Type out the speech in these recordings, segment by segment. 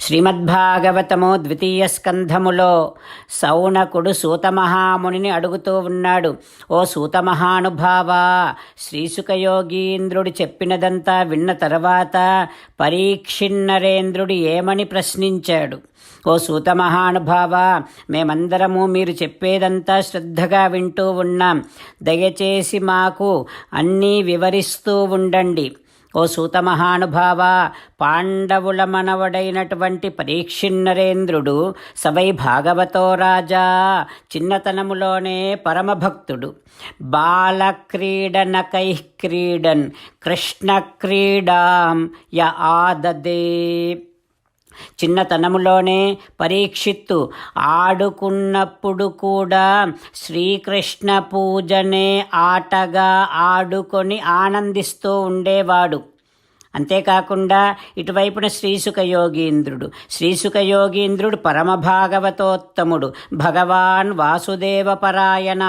శ్రీమద్భాగవతము ద్వితీయ స్కంధములో సౌనకుడు సూతమహామునిని అడుగుతూ ఉన్నాడు. ఓ సూతమహానుభావ శ్రీసుఖయోగీంద్రుడు చెప్పినదంతా విన్న తర్వాత పరీక్షిన్నరేంద్రుడు ఏమని ప్రశ్నించాడు? ఓ సూతమహానుభావ మేమందరము మీరు చెప్పేదంతా శ్రద్ధగా వింటూ ఉన్నాం. దయచేసి మాకు అన్నీ వివరిస్తూ ఉండండి. ఓ సూత మహానుభావ పాండవుల మనవడైనటువంటి పరీక్షిన్నరేంద్రుడు సవై భాగవతో రాజా చిన్నతనములోనే పరమభక్తుడు. బాలక్రీడనకై క్రీడన్ కృష్ణ క్రీడాం య ఆదదే. చిన్నతనములోనే పరీక్షిత్తు. ఆడుకున్నప్పుడు కూడా శ్రీకృష్ణ పూజనే ఆటగా ఆడుకొని ఆనందిస్తూ ఉండేవాడు. అంతేకాకుండా ఇటువైపున శ్రీసుఖ యోగీంద్రుడు శ్రీసుఖ యోగీంద్రుడు పరమభాగవతోత్తముడు. భగవాన్ వాసుదేవ పరాయణ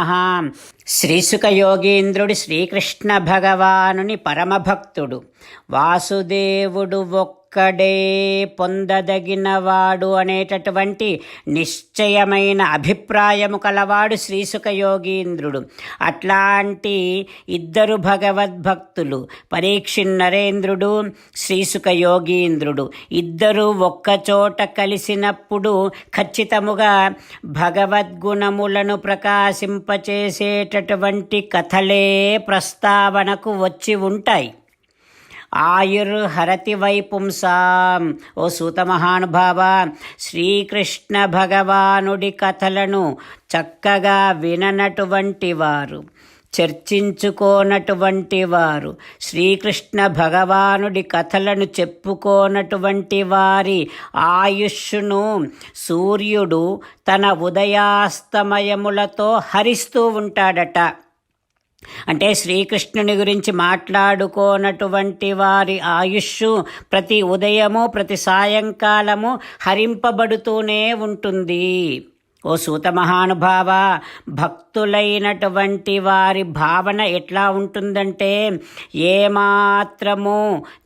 శ్రీసుఖ యోగీంద్రుడు శ్రీకృష్ణ భగవానుని పరమభక్తుడు. వాసుదేవుడు ఒక్కడే పొందదగినవాడు అనేటటువంటి నిశ్చయమైన అభిప్రాయము కలవాడు శ్రీసుఖ యోగీంద్రుడు అట్లాంటి ఇద్దరు భగవద్భక్తులు పరీక్షి నరేంద్రుడు శ్రీసుఖ యోగీంద్రుడు ఇద్దరు ఒక్కచోట కలిసినప్పుడు ఖచ్చితముగా భగవద్గుణములను ప్రకాశింపచేసేటటువంటి కథలే ప్రస్తావనకు వచ్చి ఉంటాయి. ఆయుర్హరతి వైపుంసాం. ఓ సూత మహానుభావ శ్రీకృష్ణ భగవానుడి కథలను చక్కగా విననటువంటి వారు చర్చించుకోనటువంటి వారు శ్రీకృష్ణ భగవానుడి కథలను చెప్పుకోనటువంటి వారి ఆయుష్ను సూర్యుడు తన ఉదయాస్తమయములతో హరిస్తూ ఉంటాడట. అంటే శ్రీకృష్ణుని గురించి మాట్లాడుకోనటువంటి వారి ఆయుష్ ప్రతి ఉదయము ప్రతి సాయంకాలము హరింపబడుతూనే ఉంటుంది. ఓ సూత మహానుభావ భక్తులైనటువంటి వారి భావన ఎట్లా ఉంటుందంటే ఏమాత్రము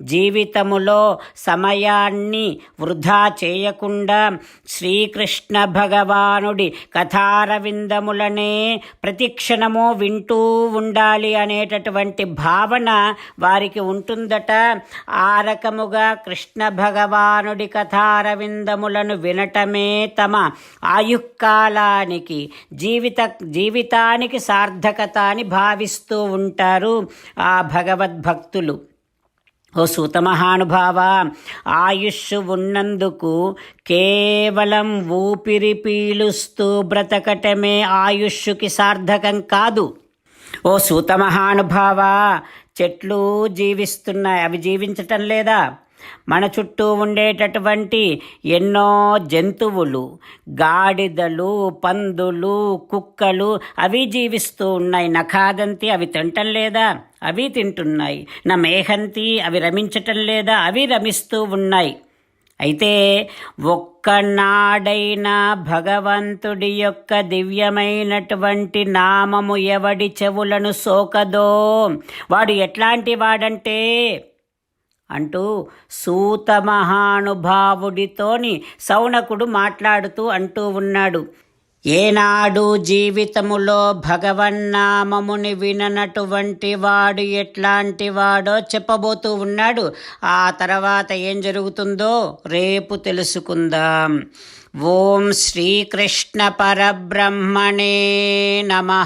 జీవితములో సమయాన్ని వృధా చేయకుండా శ్రీకృష్ణ భగవానుడి కథారవిందములనే ప్రతిక్షణము వింటూ ఉండాలి అనేటటువంటి భావన వారికి ఉంటుందట. ఆ రకముగా కృష్ణ భగవానుడి కథారవిందములను వినటమే తమ ఆయుక్క కాలానికి జీవిత జీవితానికి సార్థకత అని భావిస్తూ ఉంటారు ఆ భగవద్భక్తులు. ఓ సూతమహానుభావ ఆయుష్ ఉన్నందుకు కేవలం ఊపిరి పీలుస్తూ బ్రతకటమే ఆయుష్కి సార్థకం కాదు. ఓ సూతమహానుభావ చెట్లు జీవిస్తున్నాయి. అవి జీవించటం లేదా? మన చుట్టూ ఉండేటటువంటి ఎన్నో జంతువులు గాడిదలు పందులు కుక్కలు అవి జీవిస్తూ ఉన్నాయి. నఖాదంతి అవి తింటం లేదా? అవి తింటున్నాయి. నా మేహంతి అవి రమించటం లేదా? అవి రమిస్తూ ఉన్నాయి. అయితే ఒక్కనాడైనా భగవంతుడి యొక్క దివ్యమైనటువంటి నామము ఎవడి చెవులను సోకదో? వాడు ఎట్లాంటి వాడంటే అంటూ సూత మహానుభావుడితోని సౌనకుడు మాట్లాడుతూ అంటూ ఉన్నాడు. ఏనాడు జీవితములో భగవన్నామముని విననటువంటి వాడు ఎట్లాంటి వాడో చెప్పబోతూ ఉన్నాడు. ఆ తర్వాత ఏం జరుగుతుందో రేపు తెలుసుకుందాం. ఓం శ్రీకృష్ణ పరబ్రహ్మణే నమ.